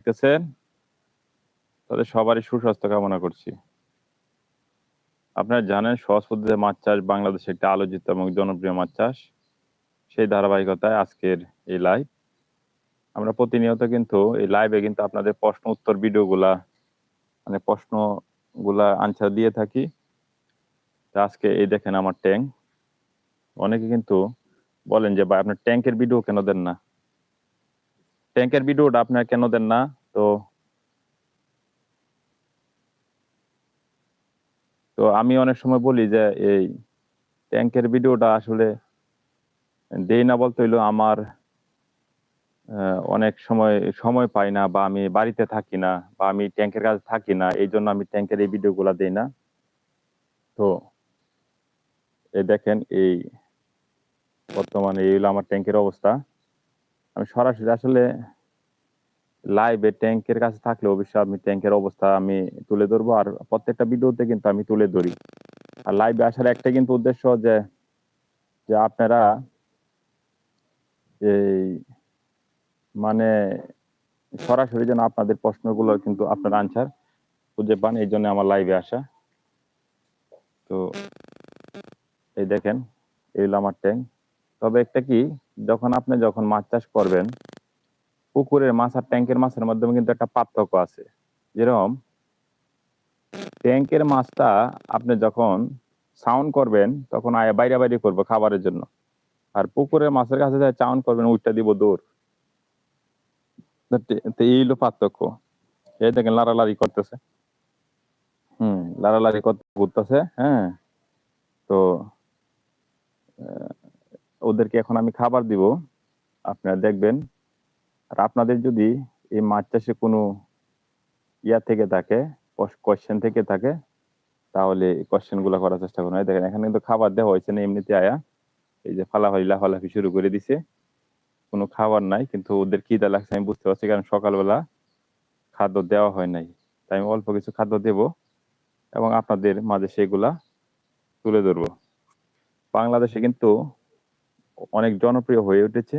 দেখতেছেন? তাদের সবারই সুস্বাস্থ্য কামনা করছি। আপনারা জানেন সহজ পদ্ধতিতে মাছ চাষ বাংলাদেশে একটি আলোচিত এবং জনপ্রিয় মাছ চাষ। সেই ধারাবাহিকতায় আজকের এই লাইভ আমরা প্রতিনিয়ত কিন্তু এই লাইভে কিন্তু আপনাদের প্রশ্ন উত্তর ভিডিওগুলা মানে প্রশ্নগুলা আনসার দিয়ে থাকি। আজকে এই দেখেন আমার ট্যাঙ্ক অনেকে কিন্তু বলেন যে, ভাই, আপনার ট্যাঙ্কের ভিডিও কেন দেন না? ট্যাঙ্কের ভিডিওটা আপনার কেন দেন না? তো তো আমি অনেক সময় বলি যে এই ট্যাঙ্কের ভিডিওটা আসলে দেই না বলতে হইল আমার অনেক সময় সময় পাই না বা আমি বাড়িতে থাকি না বা আমি ট্যাঙ্কের কাছে থাকি না, এই জন্য আমি ট্যাঙ্কের এই ভিডিওগুলা দেই না। তো এই দেখেন এই বর্তমানে এই হলো আমার ট্যাঙ্কের অবস্থা। আমি সরাসরি আসলে লাইভে ট্যাঙ্কের কাছে থাকলে অবশ্যই আমি ট্যাঙ্কের অবস্থা আমি তুলে ধরবো। আর প্রত্যেকটা ভিডিওতে কিন্তু আমি তুলে ধরি। আর লাইভে আসার একটা কিন্তু উদ্দেশ্য যে যে আপনারা এই মানে সরাসরি যেন আপনাদের প্রশ্নগুলো কিন্তু আপনার আনসার খুঁজে পান, এই জন্য আমার লাইভে আসা। তো এই দেখেন, এই হলো আমার ট্যাঙ্ক তবে একটা কি যখন আপনি যখন মাছ চাষ করবেন, পুকুরের মাছ আর ট্যাঙ্কের মাছের মাধ্যমে কিন্তু একটা পার্থক্য আছে। যেরকম ট্যাঙ্কের মাছটা আপনি যখন সাউন্ড করবেন, তখন আয়া বাইরে বাইরে করব খাবারের জন্য। আর পুকুরের মাছের কাছে যায় চাউন করবেন উইটা দিব তো এই হলো পার্থক্য। এই দেখেন লাড়ালাড়ি করতেছে। হুম, লাড়ালাড়ি করতে ঘুরতেছে হ্যাঁ। তো ওদেরকে এখন আমি খাবার দিব। আপনারা দেখবেন, আর আপনাদের যদি এই মাছ চাষে কোনো ইয়া থেকে থাকে কোয়েশ্চেন থেকে থাকে, তাহলে কোয়েশ্চেনগুলো করার চেষ্টা করুন। দেখেন, এখানে কিন্তু খাবার দেওয়া হয়েছে না, এমনিতে আয়া। এই যে ফালাফালি, লাফালাফি শুরু করে দিছে। কোনো খাবার নাই, কিন্তু ওদের খিদা লাগছে, আমি বুঝতে পারছি, কারণ সকালবেলা খাদ্য দেওয়া হয় নাই। তাই আমি অল্প কিছু খাদ্য দেব এবং আপনাদের মাঝে সেগুলা তুলে ধরবো। বাংলাদেশে কিন্তু অনেক জনপ্রিয় হয়ে উঠেছে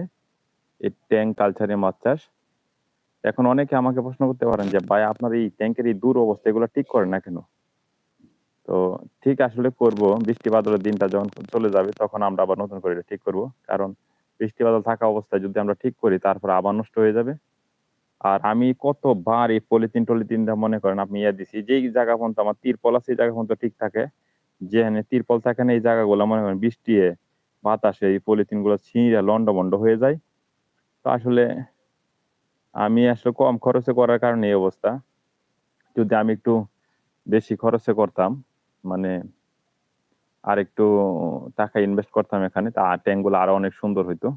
এই ট্যাঙ্ক কালচারে মাছ চাষ। এখন অনেকে আমাকে প্রশ্ন করতে পারেন যে, ভাই, আপনার এই ট্যাঙ্কের এই দূর অবস্থা, এগুলো ঠিক করেন না কেন? তো ঠিক আসলে করব, বৃষ্টি বাদলের দিনটা যখন চলে যাবে, তখন আমরা আবার নতুন করে ঠিক করব। কারণ বৃষ্টি বাদল থাকা অবস্থায় যদি আমরা ঠিক করি, তারপর আবার নষ্ট হয়ে যাবে। আর আমি কতবার এই পলিথিন টলিথিনটা মনে করেন, আপনি ইয়ে দিছি, যেই জায়গা পর্যন্ত আমার তিরপল আছে এই জায়গা পর্যন্ত ঠিক থাকে। যেখানে তিরপল থাকে না, এই জায়গাগুলো মনে করেন বৃষ্টি বাতাসে এই পলিথিনগুলো ছিঁড়ে লন্ড বন্ড হয়ে যায়। তো আসলে আমি আসলে কম খরচে করার কারণে এই অবস্থা। যদি আমি একটু বেশি খরচে করতাম মানে আর একটু টাকা ইনভেস্ট করতাম এখানে, তা ট্যাঙ্কগুলো আরও অনেক সুন্দর হইতো।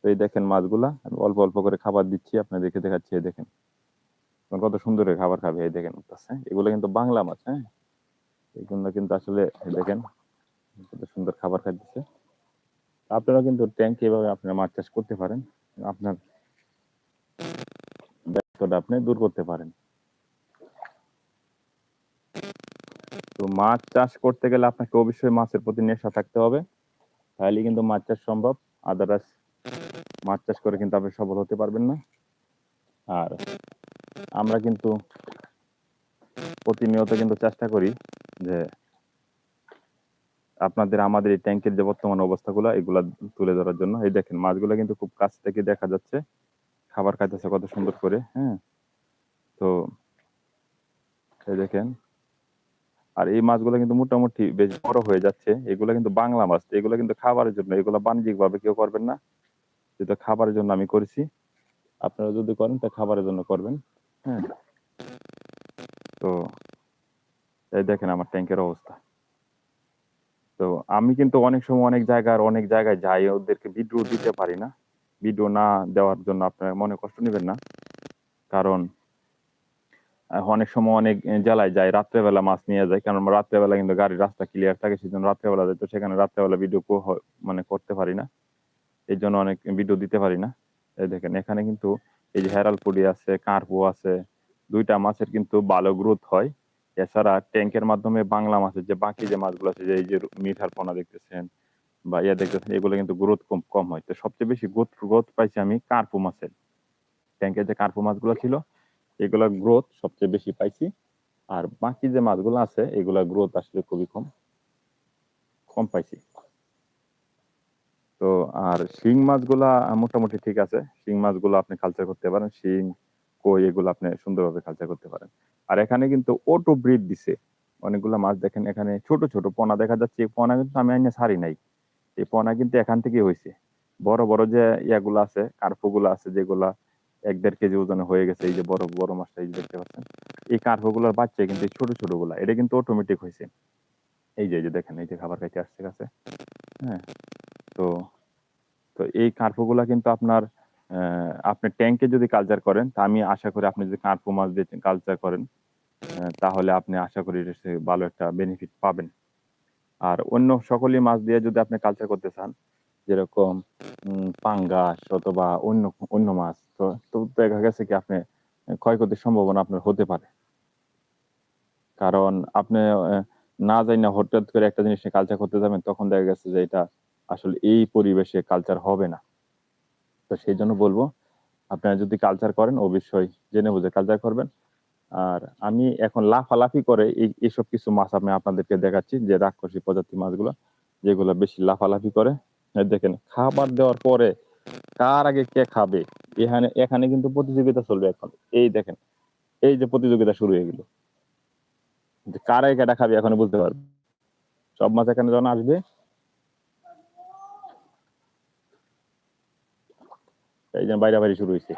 তো এই দেখেন মাছগুলা, আমি অল্প অল্প করে খাবার দিচ্ছি, আপনাদেরকে দেখাচ্ছি, এই দেখেন। কত সুন্দর খাবার খাবে, এই দেখেন এগুলো কিন্তু বাংলা মাছ হ্যাঁ? এগুলো কিন্তু আসলে দেখেন, কত সুন্দর খাবার খাইতেছে। আপনারা কিন্তু ট্যাঙ্ক এভাবে আপনারা মাছ চাষ করতে পারেন। আপনার আপনি দূর করতে পারেন। তো মাছ চাষ করতে গেলে আপনাকে অবশ্যই মাছের প্রতি নেশা থাকতে হবে। তাহলে কিন্তু মাছ চাষ সম্ভব। আদারওয়াইজ মাছ চাষ করে কিন্তু আপনি সফল হতে পারবেন না। আর আমরা কিন্তু প্রতিনিয়ত কিন্তু চেষ্টা করি যে আপনাদের, আমাদের এই ট্যাঙ্কের যে বর্তমান অবস্থাগুলো, এগুলা তুলে ধরার জন্য। এই দেখেন, মাছগুলো কিন্তু খুব কাছ থেকে দেখা যাচ্ছে। খাবার খাইতেছে কত সুন্দর করে হ্যাঁ? তো এই দেখেন, আর এই মাছগুলো কিন্তু মোটামুটি বেশ বড় হয়ে যাচ্ছে। এগুলো কিন্তু বাংলা মাছ, এগুলো কিন্তু খাবারের জন্য, এগুলো বাণিজ্যিক ভাবে কেউ করবেন না। যেটা খাবারের জন্য আমি করেছি, আপনারা যদি করেন, তা খাবারের জন্য করবেন হ্যাঁ? তো এই দেখেন আমার ট্যাঙ্কের অবস্থা। তো আমি কিন্তু অনেক সময় অনেক জায়গার অনেক জায়গায় যাই, ওদেরকে ভিডিও দিতে পারি না। ভিডিও না দেওয়ার জন্য আপনারা মনে কষ্ট নেবেন না। কারণ অনেক সময় অনেক জেলায় যায় রাত্রেবেলা মাছ নিয়ে যায় কারণ রাত্রেবেলা কিন্তু গাড়ির রাস্তা ক্লিয়ার থাকে, সেজন্য রাত্রেবেলা যায় তো সেখানে রাত্রেবেলা ভিডিও মানে করতে পারি না। এই জন্য অনেক ভিডিও দিতে পারি না। দেখেন, এখানে কিন্তু এই যে হেরালপুরি আছে, কার্পু আছে, দুইটা মাছের কিন্তু ভালো গ্রোথ হয়। এছাড়া ট্যাঙ্কের মাধ্যমে বাংলা মাছের যে বাকি যে মাছগুলো আছে, যে এই যে মিঠার পোনা দেখতেছেন বা ইয়া দেখতেছেন, এগুলো কিন্তু গ্রোথ কম কম হয়। তো সবচেয়ে বেশি গ্রোথ গ্রোথ পাইছি আমি কার্পু মাছের। ট্যাঙ্কের যে কার্পু মাছগুলো ছিল, এগুলা গ্রোথ সবচেয়ে বেশি পাইছি। আর বাকি যে মাছগুলো আছে, এগুলা গ্রোথ আসলে খুবই কম কম পাইছি। তো আর শিং মাছগুলা মোটামুটি ঠিক আছে। শিং মাছগুলো আপনি কালচার করতে পারেন। শিং কই এগুলো আপনি সুন্দরভাবে কালচার করতে পারেন। আর এখানে কিন্তু অটো ব্রিড দিছে। অনেকগুলা মাছ দেখেন এখানে, ছোট ছোট পোনা দেখা যাচ্ছে। এই পোনা কিন্তু আমি আইনে ছাড়ি নাই। এই পোনা কিন্তু এখান থেকে হয়েছে বড় বড় যে ইয়াগুলো আছে, কার্পোগুলো আছে, যেগুলা এক দেড় কেজি ওজনে হয়ে গেছে, এই যে বড় বড় মাছটা এই দেখতে পাচ্ছেন। এই কার্পোগুলোর বাচ্চা কিন্তু ছোট ছোটগুলা, এটা কিন্তু অটোমেটিক হয়েছে এই যে দেখেন, এই যে খাবার খাইতে আসছে কাছে। হ্যাঁ তো তো এই কার্পোগুলা কিন্তু আপনার আপনি ট্যাঙ্কে যদি কালচার করেন, তা আমি আশা করি আপনি যদি কার্পো মাছ দিয়ে কালচার করেন তাহলে আপনি আশা করি ভালো একটা বেনিফিট পাবেন। আর অন্য সকলই মাছ দিয়ে যদি আপনি কালচার করতে চান, যেরকম পাঙ্গাস অথবা অন্য অন্য মাছ, তো দেখা গেছে কি আপনি ক্ষয়ক্ষতির সম্ভাবনা আপনার হতে পারে। কারণ আপনি না জানি না হঠাৎ করে একটা জিনিস কালচার করতে যাবেন, তখন দেখা গেছে যে এটা আসলে এই পরিবেশে কালচার হবে না। তো সেই জন্য বলব, আপনারা যদি কালচার করেন, অবশ্যই জেনে বুঝে কালচার করবেন। আর আমি এখন লাফালাফি করে এই এইসব কিছু মাছ আমি আপনাদেরকে দেখাচ্ছি, যে রাক্ষসী প্রজাতির মাছগুলো, যেগুলো বেশি লাফালাফি করে। দেখেন, খাবার দেওয়ার পরে কার আগে কে খাবে? এখানে এখানে কিন্তু প্রতিযোগিতা চলবে এখন। এই দেখেন, এই যে প্রতিযোগিতা শুরু হয়ে গেল। কার আগে কেটা খাবে এখন বুঝতে পারবে সব মাছ এখানে যখন আসবে এই যে বাইরে বাইরে শুরু হয়েছে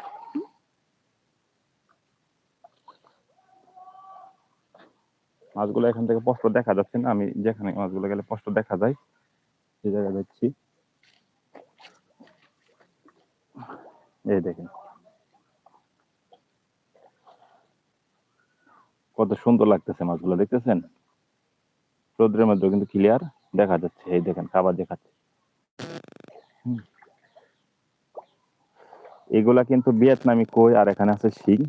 মাছগুলো এখান থেকে স্পষ্ট দেখা যাচ্ছে না, আমি যেখানে মাছগুলো গেলে স্পষ্ট দেখা যায়। সেই জায়গায় যাচ্ছি। এই দেখেন। কত সুন্দর লাগতেছে মাছগুলো, দেখতেছেন? রোদ্রের মধ্যে কিন্তু ক্লিয়ার দেখা যাচ্ছে। এই দেখেন, খাবার দেখাচ্ছে। এগুলা কিন্তু ভিয়েতনামি কই, আর এখানে আছে শিং।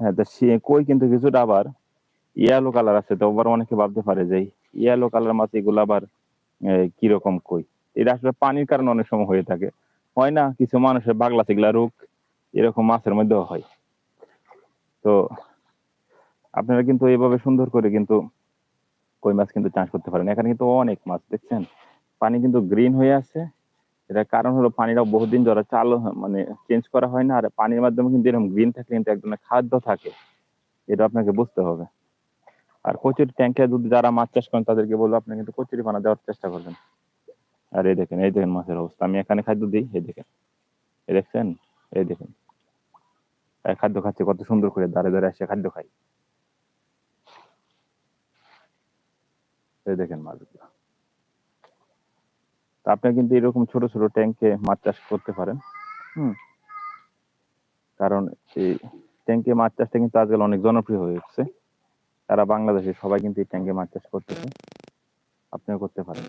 হ্যাঁ তো কই কিন্তু কিছুটা আবার ইয়েলো কালার আছে, তো আবার অনেকে ভাবতে পারে যে ইয়েলো কালার মাছ এগুলো আবার কীরকম কই? এটা আসলে পানির কারণে অনেক সময় হয়ে থাকে। হয় না, কিছু মানুষের বাগলা সিগলা রোগ এরকম মাছের মধ্যেও হয়। তো আপনারা কিন্তু এইভাবে সুন্দর করে কিন্তু কই মাছ কিন্তু চাষ করতে পারেন। এখানে কিন্তু অনেক মাছ, দেখছেন? পানি কিন্তু গ্রিন হয়ে আছে। এটার কারণ হলো পানিটা বহুদিন ধরে চালু মানে চেঞ্জ করা হয় না, আর পানির মাধ্যমে কিন্তু এরকম গ্রিন থাকলে কিন্তু এক ধরনের খাদ্য থাকে, এটা আপনাকে বুঝতে হবে। আর কচুরি ট্যাঙ্কে যদি যারা মাছ চাষ করেন তাদেরকে বলব, আপনি কিন্তু কচুরি পানা দেওয়ার চেষ্টা করবেন। আর এই দেখেন এই দেখেন মাছের অবস্থা, আমি এখানে খাদ্য দিই, এই দেখেন, এই দেখছেন, এই দেখেন। খাদ্য খাচ্ছে, কত সুন্দর করে দাঁড়ে দাঁড়ে এসে খাদ্য খাই। এই দেখেন মাছগুলো। আপনি কিন্তু এরকম ছোট ছোট ট্যাঙ্কে মাছ চাষ করতে পারেন। হুম? কারণ এই ট্যাঙ্কে মাছ চাষটা কিন্তু আজকাল অনেক জনপ্রিয় হয়ে উঠছে। তারা বাংলাদেশে সবাই কিন্তু এই ট্যাঙ্কে মাছ চাষ করতেছে। আপনিও করতে পারেন।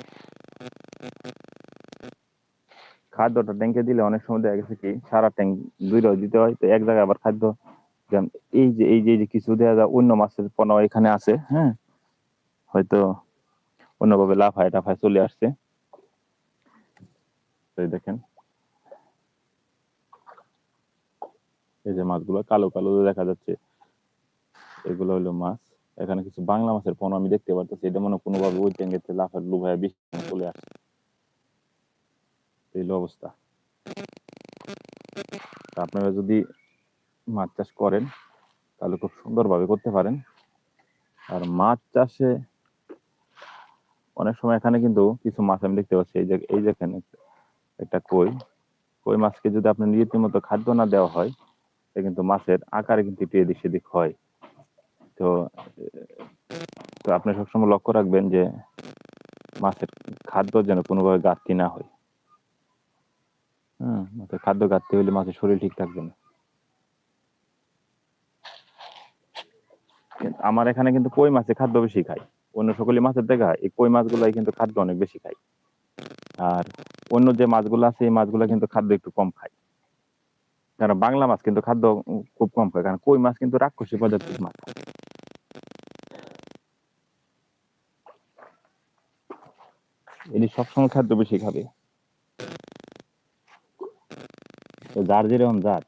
খাদ্যটা ট্যাঙ্কে দিলে অনেক সময় দেখা গেছে কি, সারা ট্যাঙ্ক দুইটা দিতে হয়, তো এক জায়গায় আবার খাদ্য এই যে এই যে কিছু দেওয়া যায়, অন্য মাছের পোনা এখানে আছে হ্যাঁ? হয়তো অন্যভাবে লাফায় টাফায় চলে আসছে। এই দেখেন। এই যে মাছগুলো কালো কালো দেখা যাচ্ছে, এগুলো হলো মাছ। এখানে কিছু বাংলা মাছের পোনা আমি দেখতে পারতেছি। এটা মনে হয় কোনোভাবে ওই ট্যাঙ্গেতে লাফার লুভায় বেশি চলে আসছে এই অবস্থা। আপনারা যদি মাছ চাষ করেন, তাহলে খুব সুন্দরভাবে করতে পারেন। আর মাছ চাষে অনেক সময় এখানে কিন্তু কিছু মাছ আমি দেখতে পাচ্ছি। এই যে, এই দেখেন একটা- কই। কই মাছকে যদি আপনি রীতিমতো খাদ্য না দেওয়া হয় সে কিন্তু মাছের আকারে কিন্তু একটু সেদিক হয়। তো তো আপনি সবসময় লক্ষ্য রাখবেন যে, মাছের খাদ্য যেন কোনোভাবে ঘাটতি না হয়। হ্যাঁ খাদ্য ঘাটতি হলে মাছের শরীর ঠিক থাকবে না। আমার এখানে কিন্তু কই মাছে খাদ্য বেশি খায়? অন্য সকলে মাছের দেখা এই কই মাছগুলাই কিন্তু খাদ্য অনেক বেশি খাই আর অন্য যে মাছগুলো আছে, এই মাছগুলো কিন্তু খাদ্য একটু কম খায়। কারণ বাংলা মাছ কিন্তু খাদ্য খুব কম খায়, কারণ কই মাছ কিন্তু রাক্ষসী প্রজাতির মাছ। এটি সবসময় খাদ্য বেশি খাবে। যার যেরকম জাত।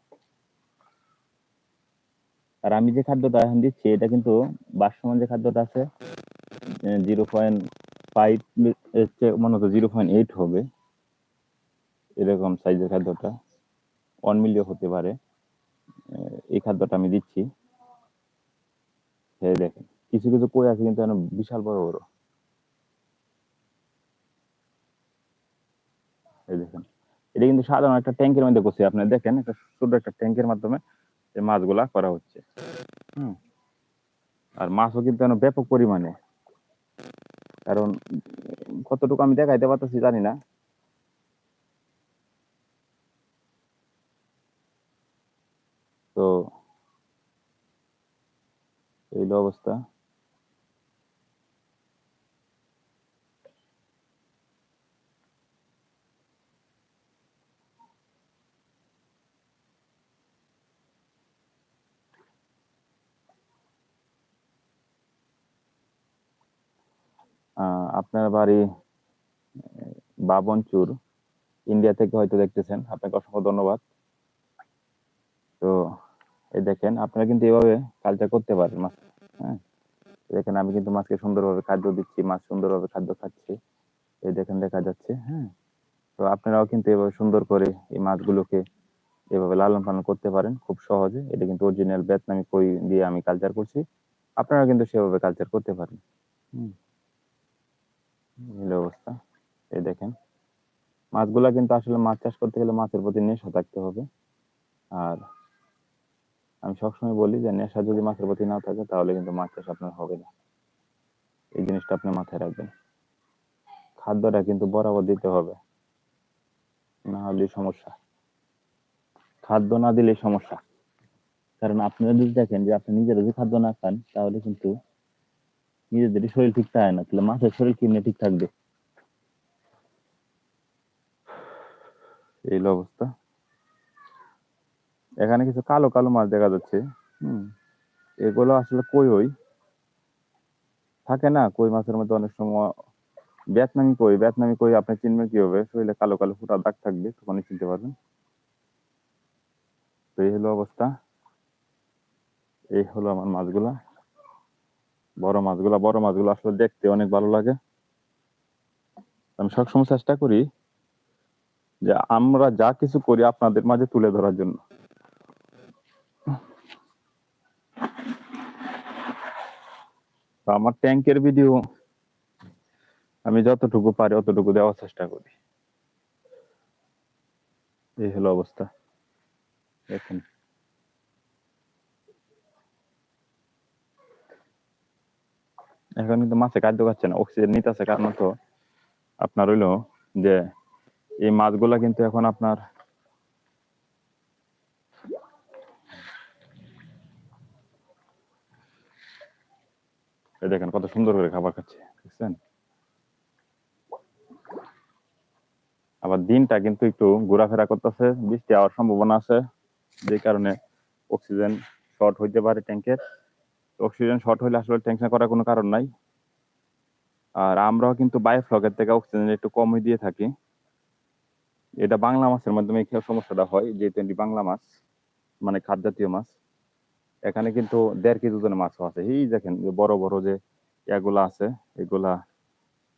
আর আমি যে খাদ্যটা এখন দিচ্ছি, এটা কিন্তু বাসমান যে খাদ্যটা আছে জিরো পয়েন্ট মনে হতো জিরো পয়েন্ট এইট হবে। এরকম সাইজের খাদ্যটা। ওয়ান মিলিও হতে পারে। এই খাদ্যটা আমি দিচ্ছি। দেখেন, কিছু কিছু কই আছে কিন্তু বিশাল বড় বড়। এই দেখেন, এটা কিন্তু সাধারণ একটা ট্যাঙ্কের মধ্যে করছি। আপনি দেখেন, একটা ছোট একটা ট্যাঙ্কের মাধ্যমে এই মাছগুলা করা হচ্ছে। হুম। আর মাছও কিন্তু ব্যাপক পরিমাণে। কারণ কতটুকু আমি দেখাইতে পারতেছি জানি না। তো এই অবস্থা। আপনার বাড়ি বাবনচুর ইন্ডিয়া থেকে হয়তো দেখতেছেন। আপনাকে অসংখ্য ধন্যবাদ। তো, এই দেখেন, আপনারা কিন্তু এভাবে কালচার করতে পারেন মাছ হ্যাঁ। দেখেন, আমি কিন্তু মাছকে সুন্দরভাবে খাদ্য দিচ্ছি, মাছ সুন্দরভাবে খাদ্য খাচ্ছে। এই দেখেন, দেখা যাচ্ছে হ্যাঁ। তো আপনারাও কিন্তু এভাবে সুন্দর করে এই মাছগুলোকে এভাবে লালন পালন করতে পারেন, খুব সহজে। এটা কিন্তু অরিজিনাল ভিয়েতনামি কই দিয়ে আমি কালচার করছি। আপনারা কিন্তু সেভাবে কালচার করতে পারেন। হুম। হলো অবস্থা। এই দেখেন। মাছগুলা কিন্তু আসলে মাছ চাষ করতে গেলে মাছের প্রতি নেশা থাকতে হবে। আর আমি সবসময় বলি যে, নেশা যদি মাছের প্রতি না থাকে, তাহলে কিন্তু মাছ চাষ আপনার হবে না। এই জিনিসটা আপনি মাথায় রাখবেন। খাদ্যটা কিন্তু বরাবর দিতে হবে। না হলে সমস্যা। খাদ্য না দিলে সমস্যা। কারণ আপনারা যদি দেখেন যে, আপনি নিজেরা যদি খাদ্য না খান, তাহলে কিন্তু নিজেদেরই শরীর ঠিক থাকে না, তাহলে মাছের শরীর কিনে ঠিক থাকবে? এই অবস্থা। এখানে কিছু কালো কালো মাছ দেখা যাচ্ছে, হুম। এগুলো আসলে কই হই থাকে না কই মাছের মধ্যে অনেক সময়? ভিয়েতনামি কই? ভিয়েতনামি কই আপনি চিনবেন কীভাবে? শরীরে কালো কালো ফুটা দাগ থাকবে, তখনই চিনতে পারবেন। তো এই হলো অবস্থা। এই হলো আমার মাছগুলা। বড় মাছগুলা, বড় মাছগুলো আসলে দেখতে অনেক ভালো লাগে। আমি সবসময় চেষ্টা করি যে আমরা যা কিছু করি আপনাদের মাঝে তুলে ধরার জন্য। আমার ট্যাঙ্কের ভিডিও আমি যতটুকু পারি অতটুকু দেওয়ার চেষ্টা করি। এই হলো অবস্থা। দেখেন। এখন কিন্তু মাছে খাদ্য খাচ্ছে না অক্সিজেন নিতেছে। কারণ তো আপনার হইল যে এই মাছগুলা কিন্তু এখন আপনার দেখেন কত সুন্দর করে খাবার খাচ্ছে, দেখছেন? আবার দিনটা কিন্তু একটু ঘোরাফেরা করতেছে, বৃষ্টি হওয়ার সম্ভাবনা আছে, যে কারণে অক্সিজেন শর্ট হইতে পারে ট্যাঙ্কের অক্সিজেন শর্ট হলে আসলে টেনশন করার কোনো কারণ নাই। আর আমরাও কিন্তু বায়োফ্লকের থেকে অক্সিজেন একটু কমই দিয়ে থাকি। এটা বাংলা মাছের মাধ্যমে এই সমস্যাটা হয়, যেহেতু এটি বাংলা মাছ মানে খাদ জাতীয় মাছ। এখানে কিন্তু দেড় কেজি ওজনের মাছও আছে। এই দেখেন যে বড় বড় যে এগুলা আছে, এগুলা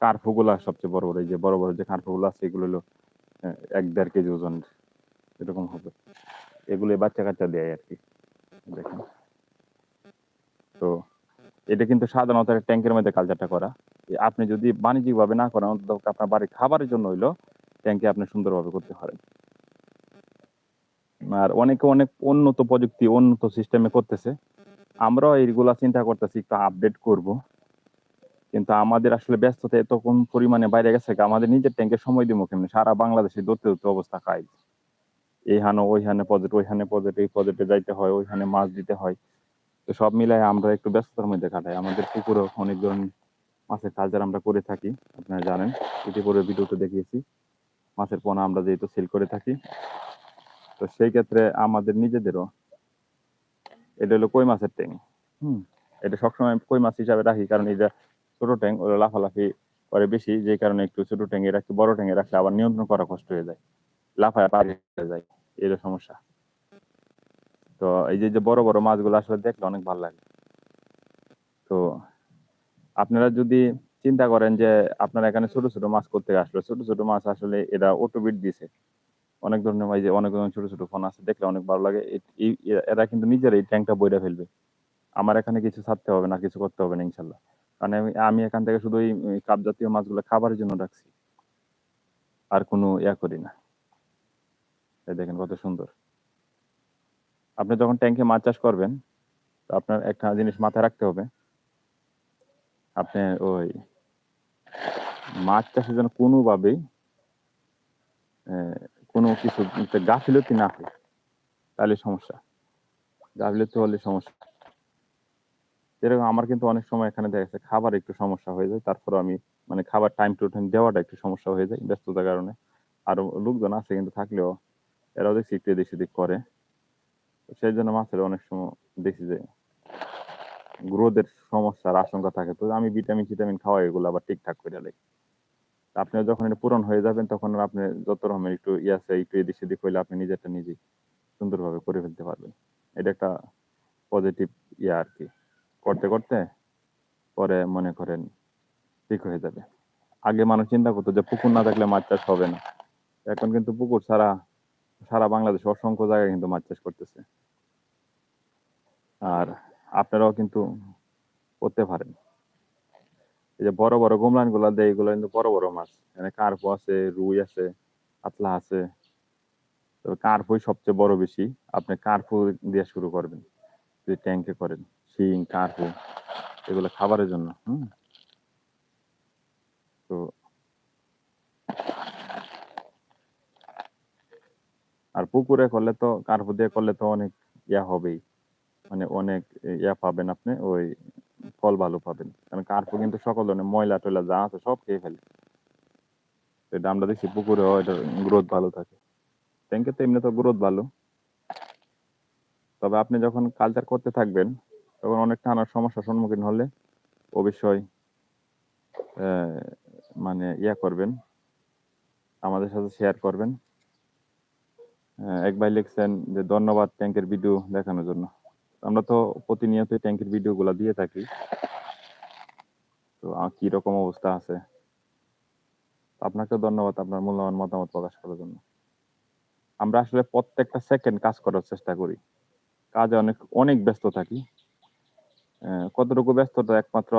কার্ফুগুলা সবচেয়ে বড় বড়, এই যে বড় বড় যে কার্ফুগুলো আছে, এগুলো হলো এক দেড় কেজি ওজনের, এরকম হবে। এগুলো বাচ্চা কাচ্চা দেয় আর কি। দেখেন। তো এটা কিন্তু সাধারণত একটা ট্যাঙ্কের মধ্যে কালচারটা করা। আপনি যদি বাণিজ্যিক ভাবে না করেন, অন্তত আপনার বাড়ির খাবারের জন্য হইল ট্যাঙ্কে আপনি সুন্দরভাবে করতে পারেন। আর অনেকে অনেক উন্নত প্রযুক্তি, উন্নত সিস্টেমে করতেছে। আমরাও এইগুলা চিন্তা করতেছি, একটু আপডেট করব। কিন্তু আমাদের আসলে ব্যস্ততা এত কোন পরিমাণে বাইরে গেছে আমাদের নিজের ট্যাঙ্কে সময় দিব কেমনি? সারা বাংলাদেশে দৌড়তে দৌড়তে অবস্থা খাই এইখানে ওইখানে পজেট ওইখানে পজেট এই পজেটে যাইতে হয়, ওইখানে মাছ দিতে হয়। সব মিলাই আমরা একটু ব্যস্ততার মধ্যে কাটাই। আমাদের পুকুরে অনেক ধরনের মাছের কালচার আমরা করে থাকি, আপনারা জানেন। ইতিপূর্বে ভিডিওতে দেখিয়েছি, মাছের পোনা আমরা যেহেতু সেল করে থাকি। তো সেই ক্ষেত্রে আমাদের নিজেদেরও এটা হলো কই মাছের ট্যাং হুম, এটা সবসময় কই মাছ হিসাবে রাখি, কারণ এটা ছোট ট্যাং ওরা লাফালাফি করে বেশি, যে কারণে একটু ছোট ট্যাঙ্গে রাখি বড় ট্যাঙ্গে রাখলে আবার নিয়ন্ত্রণ করা কষ্ট হয়ে যায়, লাফায় পার হয়ে যায়। এটা সমস্যা। তো এই যে বড় বড় মাছগুলো আসলে দেখলে অনেক ভালো লাগে। তো আপনারা যদি চিন্তা করেন যে, আপনারা এখানে ছোট ছোট মাছ করতে আসলো, ছোট ছোট মাছ আসলে এরা অটোবিট দিছে। অনেক ধরনের যে, অনেক ধরনের ছোট ছোট ফোন আছে, দেখলে অনেক ভালো লাগে। এরা কিন্তু নিজেরাই ট্যাঙ্কটা বইরা ফেলবে। আমার এখানে কিছু ছাড়তে হবে না, কিছু করতে হবে না, ইনশাল্লাহ। কারণ আমি এখান থেকে শুধু এই কাপ জাতীয় মাছগুলো খাবারের জন্য রাখছি। আর কোনো ইয়া করি না। দেখেন কত সুন্দর। আপনি যখন ট্যাঙ্কে মাছ চাষ করবেন, তো আপনার একটা জিনিস মাথায় রাখতে হবে। আপনি ওই মাছ চাষের জন্য কোনোভাবেই কোনো কিছু গাফিলতি না হয়, তাহলে সমস্যা। গাফিলতি হলে সমস্যা। যেরকম আমার কিন্তু অনেক সময় এখানে দেখা যাচ্ছে খাবার একটু সমস্যা হয়ে যায়, তারপর আমি মানে খাবার টাইম টু টাইম দেওয়াটা একটু সমস্যা হয়ে যায় ব্যস্ততার কারণে। আরও লোকজন আছে কিন্তু থাকলেও, এরাও দেখছি একটু এদিক সেদিক করে। সেই জন্য মাছের অনেক সময় দেখছি যে গ্রোথের সমস্যার আশঙ্কা থাকে। তো আমি ভিটামিন ভিটামিন খাওয়াই এগুলো আবার ঠিকঠাক করে লাই। আপনি যখন এটা পূরণ হয়ে যাবেন, তখন আপনি যত রকমের একটু ইয়াসে একটু এদিক সেদিক হইলে আপনি নিজেরটা নিজেই সুন্দরভাবে করে ফেলতে পারবেন। এটা একটা পজিটিভ ইয়া আর কি। করতে করতে পরে মনে করেন ঠিক হয়ে যাবে। আগে মানুষ চিন্তা করতো যে পুকুর না থাকলে মাছ চাষ হবে না। এখন কিন্তু পুকুর সারা সারা বাংলাদেশে অসংখ্য জায়গায় কিন্তু মাছ চাষ করতেছে। আর আপনারাও কিন্তু করতে পারেন। এই যে বড় বড় গোমলানগুলা দেয়, এগুলো কিন্তু বড় বড় মাছ। এখানে কার্পো আছে, রুই আছে কাতলা আছে। তবে কার্পই সবচেয়ে বড় বেশি। আপনি কার্পো দিয়ে শুরু করবেন। যদি ট্যাঙ্কে করেন, শিং, কার্পো, এগুলো খাবারের জন্য, হুম? তো আর পুকুরে করলে তো, কার্পো দিয়ে করলে তো অনেক ইয়া হবেই। মানে অনেক ইয়া পাবেন আপনি, ওই ফল ভালো পাবেন। কারণ কার্পো কিন্তু সকল ধরনের ময়লা টয়লা যা আছে সব খেয়ে ফেলে। এটা আমরা দেখছি পুকুরে এটার গ্রোথ ভালো থাকে। ট্যাঙ্কে তো এমনি তো গ্রোথ ভালো। তবে আপনি যখন কালচার করতে থাকবেন, তখন অনেক নানা সমস্যার সম্মুখীন হলে অবশ্যই মানে ইয়া করবেন, আমাদের সাথে শেয়ার করবেন। এক ভাই লিখছেন যে, ধন্যবাদ ট্যাঙ্কের ভিডিও দেখানোর জন্য। আমরা তো প্রতিনিয়ত ভিডিও গুলা দিয়ে থাকি। তো কি রকম অবস্থা আছে? আপনাকে ধন্যবাদ আপনার মূল্যবান মতামত প্রকাশ করার জন্য। আমরা আসলে প্রত্যেকটা সেকেন্ড কাজ করার চেষ্টা করি। কাজে অনেক অনেক ব্যস্ত থাকি। কতটুকু ব্যস্ততা একমাত্র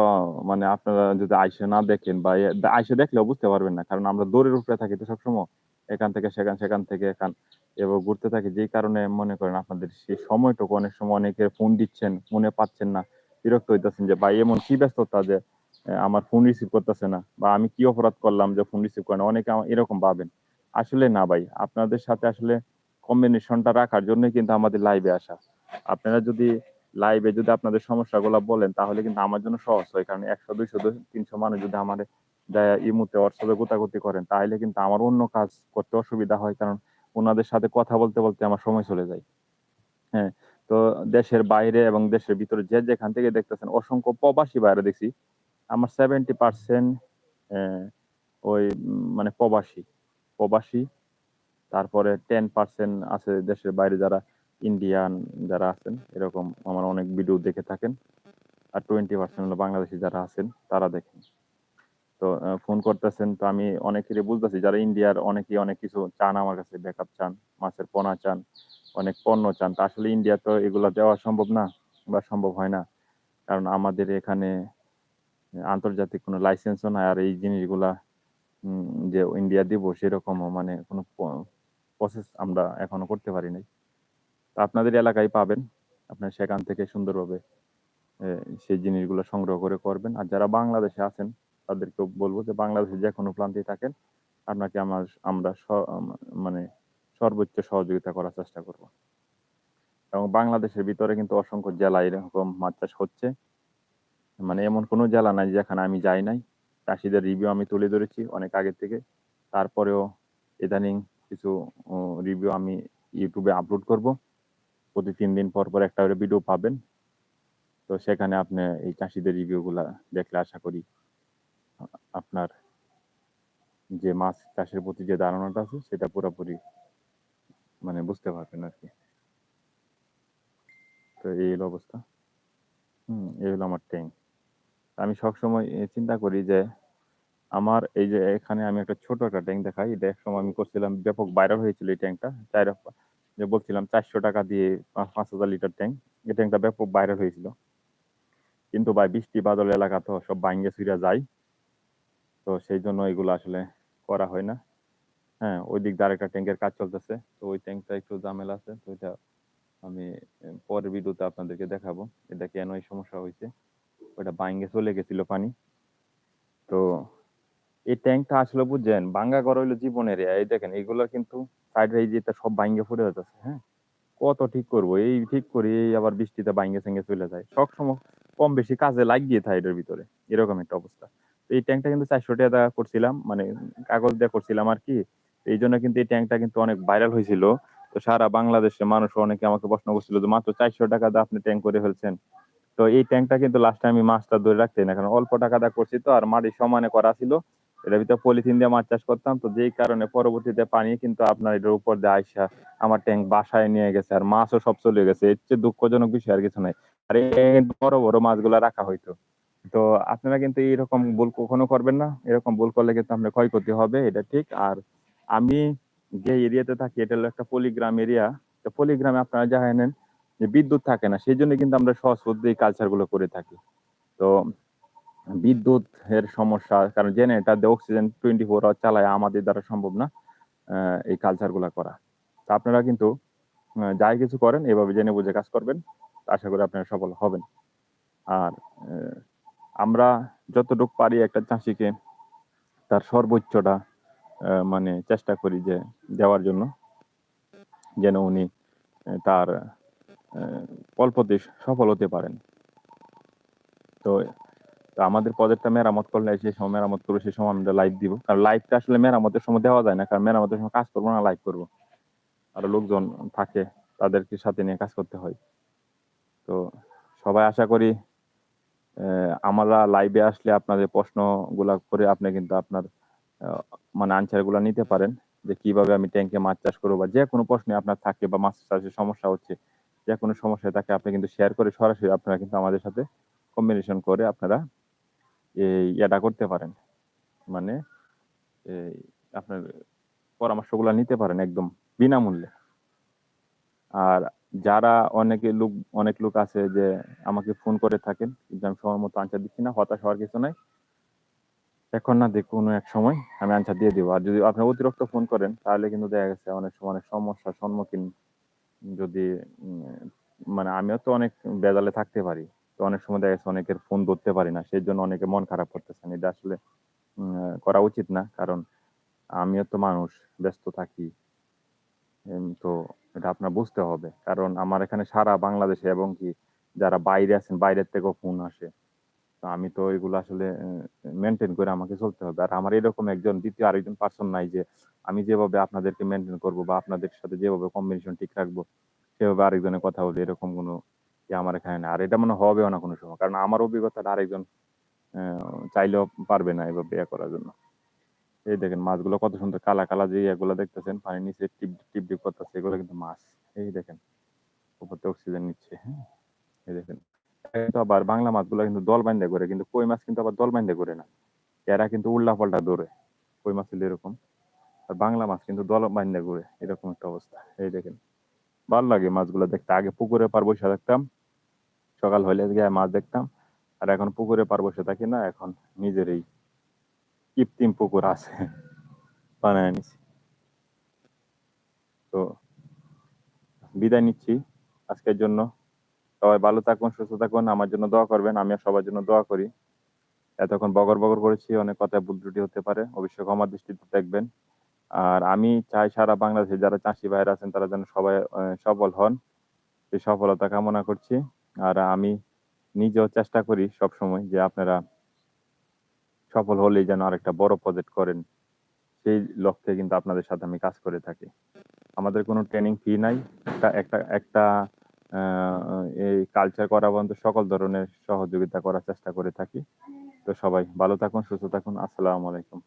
মানে আপনারা যদি আইসে না দেখেন বা আইসে দেখলেও বুঝতে পারবেন না। কারণ আমরা দৌড়ের উপরে থাকি তো সবসময় এখান থেকে, সেখান সেখান থেকে এখান এবং ঘুরতে থাকি। যেই কারণে মনে করেন আপনাদের সেই সময়টুকু অনেক সময় অনেকে ফোন দিচ্ছেন মনে পাচ্ছেন না, বিরক্ত হইতেছেন যে, ভাই, এমন কি ব্যস্ততা যে আমার ফোন রিসিভ করতেছে না? বা, আমি কি অপরাধ করলাম যে ফোন রিসিভ করে না? অনেকে এরকম ভাবেন। আসলে না ভাই, আপনাদের সাথে আসলে কম্বিনেশনটা রাখার জন্যই কিন্তু আমাদের লাইভে আসা। আপনারা যদি লাইভে যদি আপনাদের সমস্যাগুলো বলেন, তাহলে কিন্তু আমার জন্য সহজ হয়। কারণ একশো, দুইশো, তিনশো মানুষ যদি আমার ইমুতে হোয়াটসঅ্যাপে গোতাগুতি করেন, তাহলে কিন্তু আমার অন্য কাজ করতে অসুবিধা হয়, কারণ ওনাদের সাথে কথা বলতে বলতে আমার সময় চলে যায়। হ্যাঁ তো দেশের বাইরে এবং দেশের ভিতরে যে যেখান থেকে দেখতেছেন, অসংখ্য প্রবাসী বাইরে দেখছি, আমার সেভেন্টি পার্সেন্ট ওই মানে প্রবাসী প্রবাসী, তারপরে টেন পার্সেন্ট আছে দেশের বাইরে যারা ইন্ডিয়ান যারা আছেন, এরকম আমার অনেক ভিডিও দেখে থাকেন, আর টোয়েন্টি পার্সেন্ট হলো বাংলাদেশি যারা আছেন, তারা দেখেন। তো ফোন করতেছেন। তো আমি অনেকেরই বুঝতেছি যারা ইন্ডিয়ার অনেকেই অনেক কিছু চান, আমার কাছে ব্যাকআপ চান, মাছের পোনা চান, অনেক পণ্য চান। তা আসলে ইন্ডিয়া তো এগুলো দেওয়া সম্ভব না বা সম্ভব হয় না। কারণ আমাদের এখানে আন্তর্জাতিক কোনো লাইসেন্সও নাই আর এই জিনিসগুলা যে ইন্ডিয়া দিব সেরকমও মানে কোনো প্রসেস আমরা এখনও করতে পারি নাই। তা আপনাদের এলাকায় পাবেন। আপনার সেখান থেকে সুন্দরভাবে সেই জিনিসগুলো সংগ্রহ করে করবেন। আর যারা বাংলাদেশে আছেন তাদেরকে বলব যে বাংলাদেশে যে কোনো প্রান্তেই থাকেন। আপনাকে আমার, আমরা মানে সর্বোচ্চ সহযোগিতা করার চেষ্টা করব। এবং বাংলাদেশের ভিতরে কিন্তু অসংখ্য জেলা এরকম মাছ চাষ হচ্ছে। মানে এমন কোনো জেলা নাই যেখানে আমি যাই নাই। চাষিদের রিভিউ আমি তুলে ধরেছি অনেক আগে থেকে। তারপরেও ইদানিং কিছু রিভিউ আমি ইউটিউবে আপলোড করব। প্রতি তিন দিন পর পর একটা করে ভিডিও পাবেন। তো সেখানে আপনি এই চাষিদের রিভিউগুলা দেখলে আশা করি আপনার যে মাছ, চাষের প্রতি যে ধারণাটা আছে, সেটা পুরোপুরি মানে বুঝতে পারবেন আর কি। তো এই হলো অবস্থা। হুম, এই হলো আমার ট্যাঙ্ক আমি সবসময় চিন্তা করি যে আমার এই যে এখানে আমি একটা ছোট একটা ট্যাঙ্ক দেখাই। এটা এক সময় আমি করছিলাম, ব্যাপক ভাইরাল হয়েছিল এই ট্যাঙ্কটা। চার, যে বলছিলাম চারশো টাকা দিয়ে পাঁচ হাজার লিটার ট্যাঙ্ক। এই ট্যাঙ্কটা ব্যাপক ভাইরাল হয়েছিল। কিন্তু ভাই বৃষ্টি বাদল এলাকা তো সব বাইঙ্গে সুইরা যায়। তো সেই জন্য এগুলো আসলে করা হয় না। হ্যাঁ ওই দিক দিয়ে আরেকটা ট্যাঙ্কের কাজ চলতেছে। তো ওই ট্যাঙ্কটা একটু ঝামেলা আছে, তো এটা আমি পরের ভিডিওতে আপনাদেরকে দেখাবো। এটা কেন এই সমস্যা হয়েছে? ওটা বাইঙ্গে চলে গেছিল পানি। তো এই ট্যাঙ্কটা আসলে বুঝছেন বাঙ্গা ঘর হইল জীবনের এই দেখেন এগুলো কিন্তু সাইডে এই যে সব বাইঙ্গে পড়ে যাচ্ছে হ্যাঁ? কত ঠিক করব? এই ঠিক করি, এই আবার বৃষ্টিতে বাইঙ্গে সেঙ্গে চলে যায়। সব সময় কম বেশি কাজে লাগিয়ে থাকে এটার ভিতরে। এরকম একটা অবস্থা। এই ট্যাঙ্কটা কিন্তু চারশো টাকা করছিলাম মানে কাগজ দিয়ে করছিলাম আর কি। এই জন্য কিন্তু এই ট্যাঙ্কটা কিন্তু অনেক ভাইরাল হয়েছিল। তো সারা বাংলাদেশে মানুষ অনেকে আমাকে প্রশ্ন করছিল যে, মাত্র চারশো টাকা দিয়ে আপনি ট্যাঙ্ক করে ফেলছেন? তো এই ট্যাঙ্কটা কিন্তু লাস্ট আমি মাছটা ধরে রাখতে না কারণ অল্প টাকা দিয়ে করছি তো, আর মাটি সমানে করা ছিল। এটার ভিতরে পলিথিন দিয়ে মাছ চাষ করতাম। তো যেই কারণে পরবর্তীতে পানি কিন্তু আপনার এটার উপর দিয়ে আইসা আমার ট্যাঙ্ক বাসায় নিয়ে গেছে। আর মাছও সব চলে গেছে। এর চেয়ে দুঃখজনক বিষয় আর কিছু নাই। আর বড় বড় মাছগুলা রাখা হইতো। তো আপনারা কিন্তু এরকম ভুল কখনো করবেন না। এরকম ভুল করলে কিন্তু আপনার ক্ষয়ক্ষতি হবে, এটা ঠিক। আর আমি যে এরিয়াতে থাকি, এটা হলো একটা পলিগ্রাম এরিয়া তো পলিগ্রামে আপনারা জানেন যে বিদ্যুৎ থাকে না, সেই জন্য কিন্তু আমরা সহজ এই কালচারগুলো করে থাকি। তো বিদ্যুৎ এর সমস্যা, কারণ জেনারেটার দিয়ে অক্সিজেন টোয়েন্টি ফোর আওয়ার চালায় আমাদের দ্বারা সম্ভব না এই কালচারগুলা করা। তো আপনারা কিন্তু যাই কিছু করেন, এভাবে জেনে বুঝে কাজ করবেন। আশা করি আপনারা সফল হবেন। আর আমরা যতটুকু পারি একটা চাষিকে তার সর্বোচ্চটা মানে চেষ্টা করি যে দেওয়ার জন্য। যেন উনি তার অল্পতে সফল হতে পারেন। তো আমাদের প্রজেক্টটা মেরামত করলে সেই সময় মেরামত করব সেই সময় আমরা লাইভ দিব। কারণ লাইভটা আসলে মেরামতের সময় দেওয়া যায় না, কারণ মেরামতের সময় কাজ করব না লাইভ করব। আর লোকজন থাকে, তাদেরকে সাথে নিয়ে কাজ করতে হয়। তো সবাই আশা করি আমরা লাইভে আসলে আপনাদের প্রশ্নগুলা করে আপনি কিন্তু আপনার মানে আনসারগুলা নিতে পারেন যে কীভাবে আমি ট্যাঙ্কে মাছ চাষ করব বা যে কোনো প্রশ্নে আপনার থাকে বা মাছ চাষের সমস্যা হচ্ছে যে কোনো সমস্যা থাকে আপনি কিন্তু শেয়ার করে সরাসরি আপনারা কিন্তু আমাদের সাথে কম্বিনেশন করে আপনারা এই এটা করতে পারেন। মানে এই আপনার পরামর্শগুলো নিতে পারেন একদম বিনামূল্যে। আর যারা অনেকে লোক, অনেক লোক আছে যে আমাকে ফোন করে থাকেন, কিন্তু আমি সময় মতো আনসার দিচ্ছি না, হতাশ হওয়ার কিছু নাই। এখন না দেখ কোনো এক সময় আমি আনসার দিয়ে দেবো। আর যদি আপনি অতিরিক্ত ফোন করেন, তাহলে কিন্তু দেখা গেছে অনেক সময় অনেক সমস্যার সম্মুখীন যদি মানে আমিও তো অনেক বেজালে থাকতে পারি। তো অনেক সময় দেখা গেছে অনেকের ফোন ধরতে পারি না, সেই জন্য অনেকে মন খারাপ করতেছেন এটা আসলে করা উচিত না, কারণ আমিও তো মানুষ, ব্যস্ত থাকি। তো এটা আপনার বুঝতে হবে। কারণ আমার এখানে সারা বাংলাদেশে এবং কি যারা বাইরে আছেন, বাইরের থেকেও ফোন আসে। তো আমি তো এগুলো আসলে মেনটেন করে আমাকে চলতে হবে। আর আমার এরকম একজন দ্বিতীয় আরেকজন পার্সন নাই যে আমি যেভাবে আপনাদেরকে মেনটেন করব বা আপনাদের সাথে যেভাবে কম্বিনেশন ঠিক রাখব, সেভাবে আরেকজনের কথা বলে, এরকম কোনো আমার এখানে না আর এটা মনে হবেও না কোনো সময়। কারণ আমার অভিজ্ঞতাটা আরেকজন চাইলেও পারবে না এভাবে ইয়ে করার জন্য। এই দেখেন মাছগুলো কত সুন্দর, কালা কালা যে এগুলো দেখতেছেন, পানির নিচে টিপ টিপ টিপ করতেছে, এগুলো কিন্তু মাছ। এই দেখেন, উপর থেকে অক্সিজেন নিচ্ছে হ্যাঁ? এই দেখেন কিন্তু আবার বাংলা মাছগুলো কিন্তু দল বাইন্দে করে, কিন্তু কই মাছ কিন্তু আবার দল বাইন্দে করে না। এরা কিন্তু উল্টা পাল্টা দৌড়ে কই মাছ হলে এরকম? আর বাংলা মাছ কিন্তু দল বাইন্দে করে, এরকম একটা অবস্থা। এই দেখেন, ভালো লাগে মাছগুলো দেখতে। আগে পুকুরে পার বসে থাকতাম, সকাল হলে গিয়ে মাছ দেখতাম, আর এখন পুকুরে পার বসে থাকি না, এখন নিজের এই কৃত্রিম পুকুর আছে বানায় নিছি তো, বিদায় নিচ্ছি আজকের জন্য। সবাই ভালো থাকুন, সুস্থ থাকুন, আমার জন্য দোয়া করবেন, আমিও সবার জন্য দোয়া করি। এতক্ষণ বগর বগর করেছি অনেক কথা ভুল ত্রুটি হতে পারে, অবশ্যই ক্ষমা দৃষ্টিতে দেখবেন। আর আমি চাই সারা বাংলাদেশে যারা চাষি ভাইরা আছেন, তারা যেন সবাই সফল হন। সেই সফলতা কামনা করছি। আর আমি নিজেও চেষ্টা করি সব সময় যে আপনারা সফল হলে যেন আরেকটা বড় প্রজেক্ট করেন, সেই লক্ষ্যে কিন্তু আপনাদের সাথে আমি কাজ করে থাকি। আমাদের কোনো ট্রেনিং ফি নাই, একটা একটা একটা এই কালচার করা পর্যন্ত সকল ধরনের সহযোগিতা করার চেষ্টা করে থাকি। তো সবাই ভালো থাকুন, সুস্থ থাকুন, আসসালামু আলাইকুম।